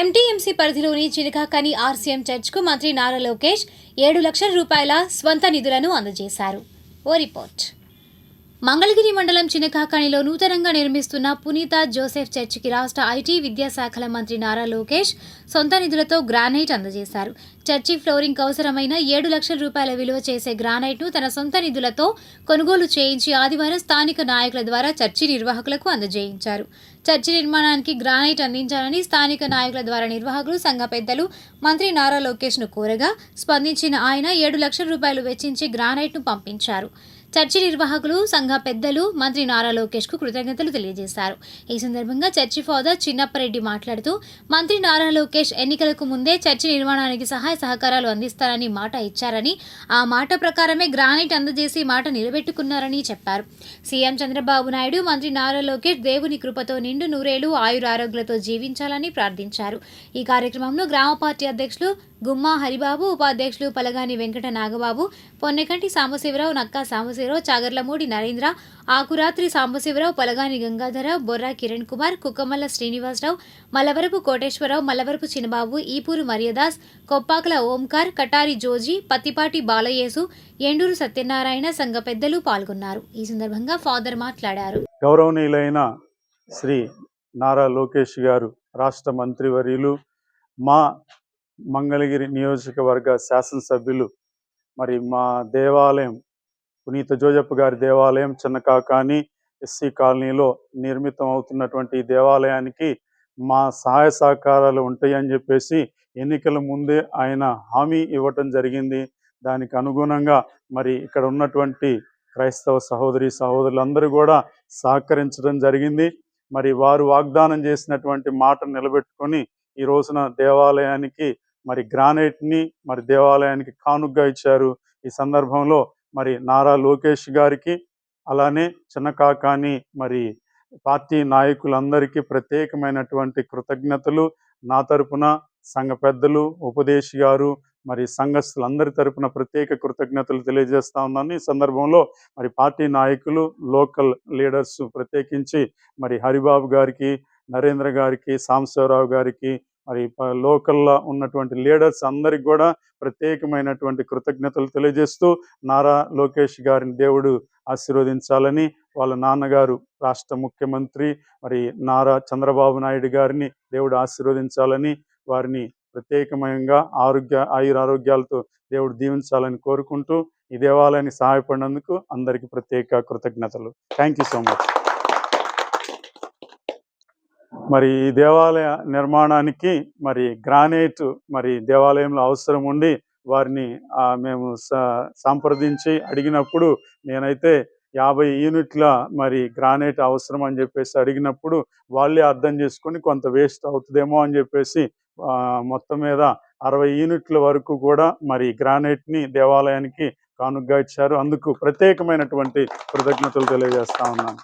MTMC పరిధిలోని చిలకాకని RCM చర్చ్కు మంత్రి నారా లోకేష్ ఏడు లక్షల రూపాయల స్వంత నిధులను అందజేశారు. ఓ రిపోర్ట్. మంగళగిరి మండలం చినకాకనిలో నూతనంగా నిర్మిస్తున్న పునీత జోసెఫ్ చర్చికి రాష్ట్ర ఐటీ విద్యాశాఖల మంత్రి నారా లోకేష్ సొంత నిధులతో గ్రానైట్ అందజేశారు. చర్చి ఫ్లోరింగ్ అవసరమైన ఏడు లక్షల రూపాయల విలువ చేసే గ్రానైట్ను తన సొంత నిధులతో కొనుగోలు చేయించి ఆదివారం స్థానిక నాయకుల ద్వారా చర్చి నిర్వాహకులకు అందజేయించారు. చర్చి నిర్మాణానికి గ్రానైట్ అందించాలని స్థానిక నాయకుల ద్వారా నిర్వాహకులు సంఘ పెద్దలు మంత్రి నారా లోకేష్ను కోరగా స్పందించిన ఆయన ఏడు లక్షల రూపాయలు వెచ్చించి గ్రానైట్ను పంపించారు. చర్చి నిర్వాహకులు సంఘ పెద్దలు మంత్రి నారా లోకేష్కు కృతజ్ఞతలు తెలియజేశారు. ఈ సందర్భంగా చర్చి ఫాదర్ చిన్నప్పరెడ్డి మాట్లాడుతూ మంత్రి నారా లోకేష్ ఎన్నికలకు ముందే చర్చి నిర్మాణానికి సహాయ సహకారాలు అందిస్తారని మాట ఇచ్చారని ఆ మాట ప్రకారమే గ్రానైట్ అందజేసి మాట నిలబెట్టుకున్నారని చెప్పారు. సీఎం చంద్రబాబు నాయుడు మంత్రి నారా లోకేష్ దేవుని కృపతో నిండు నూరేళ్ళు ఆయురారోగ్యాలతో జీవించాలని ప్రార్థించారు. ఈ కార్యక్రమంలో గ్రామ పార్టీ అధ్యక్షులు గుమ్మా హరిబాబు ఉపాధ్యక్షులు పలగాని వెంకట నాగబాబు పొన్నెకంటి సాంబశివరావు నక్కా సాంబశివరావు చాగర్లమూడి నరేంద్ర ఆకురాత్రి సాంబశివరావు పలగాని గంగాధరరావు బొర్రా కిరణ్ కుమార్ కుక్కమల్ల శ్రీనివాసరావు మలవరపు కోటేశ్వరరావు మలవరపు చిన్నబాబు ఈపూరు మర్యదాస్ కొప్పాకల ఓంకార్ కటారి జోజీ పత్తిపాటి బాలయేసు ఎండూరు సత్యనారాయణ సంఘ పెద్దలు పాల్గొన్నారు. ఈ సందర్భంగా ఫాదర్ మాట్లాడారు. గౌరవనీయులైన శ్రీ నారా లోకేష్ గారు రాష్ట్ర మంత్రివర్యులు మా మంగళగిరి నియోజకవర్గ శాసనసభ్యులు మరి మా దేవాలయం పునీత జోజప్ప గారి దేవాలయం చిన్నకాకాని ఎస్సీ కాలనీలో నిర్మితం అవుతున్నటువంటి ఈ దేవాలయానికి మా సహాయ సహకారాలు ఉంటాయని చెప్పేసి ఎన్నికల ముందే ఆయన హామీ ఇవ్వటం జరిగింది. దానికి అనుగుణంగా మరి ఇక్కడ ఉన్నటువంటి క్రైస్తవ సహోదరి సహోదరులందరూ కూడా సహకరించడం జరిగింది. మరి వారు వాగ్దానం చేసినటువంటి మాట నిలబెట్టుకొని ఈ రోజున దేవాలయానికి మరి గ్రానైట్ని మరి దేవాలయానికి కానుగ్గా ఇచ్చారు. ఈ సందర్భంలో మరి నారా లోకేష్ గారికి అలానే చిన్నకాకాని మరి పార్టీ నాయకులందరికీ ప్రత్యేకమైనటువంటి కృతజ్ఞతలు. నా తరపున సంఘ పెద్దలు ఉపదేశి గారు మరి సంఘస్థులందరి తరపున ప్రత్యేక కృతజ్ఞతలు తెలియజేస్తా ఉన్నాను. ఈ సందర్భంలో మరి పార్టీ నాయకులు లోకల్ లీడర్స్ ప్రత్యేకించి మరి హరిబాబు గారికి నరేంద్ర గారికి సాంబశివరావు గారికి మరి ప- లోకల్లో ఉన్నటువంటి లీడర్స్ అందరికి కూడా ప్రత్యేకమైనటువంటి కృతజ్ఞతలు తెలియజేస్తూ నారా లోకేష్ గారిని దేవుడు ఆశీర్వదించాలని వాళ్ళ నాన్నగారు రాష్ట్ర ముఖ్యమంత్రి మరి నారా చంద్రబాబు నాయుడు గారిని దేవుడు ఆశీర్వదించాలని వారిని ప్రత్యేకమంగా ఆరోగ్య ఆయురారోగ్యాలతో దేవుడు దీవించాలని కోరుకుంటూ ఈ దేవాలయానికి సహాయపడినందుకు అందరికీ ప్రత్యేక కృతజ్ఞతలు. Thank you so much. మరి ఈ దేవాలయ నిర్మాణానికి మరి గ్రానైట్ మరి దేవాలయంలో అవసరం ఉండి వారిని మేము సంప్రదించి అడిగినప్పుడు నేనైతే యాభై యూనిట్ల మరి గ్రానైట్ అవసరం అని చెప్పేసి అడిగినప్పుడు వాళ్ళే అర్థం చేసుకొని కొంత వేస్ట్ అవుతుందేమో అని చెప్పేసి మొత్తం మీద అరవై యూనిట్ల వరకు కూడా మరి గ్రానైట్ని దేవాలయానికి కానుగ్గా ఇచ్చారు. అందుకు ప్రత్యేకమైనటువంటి కృతజ్ఞతలు తెలియజేస్తా ఉన్నాను.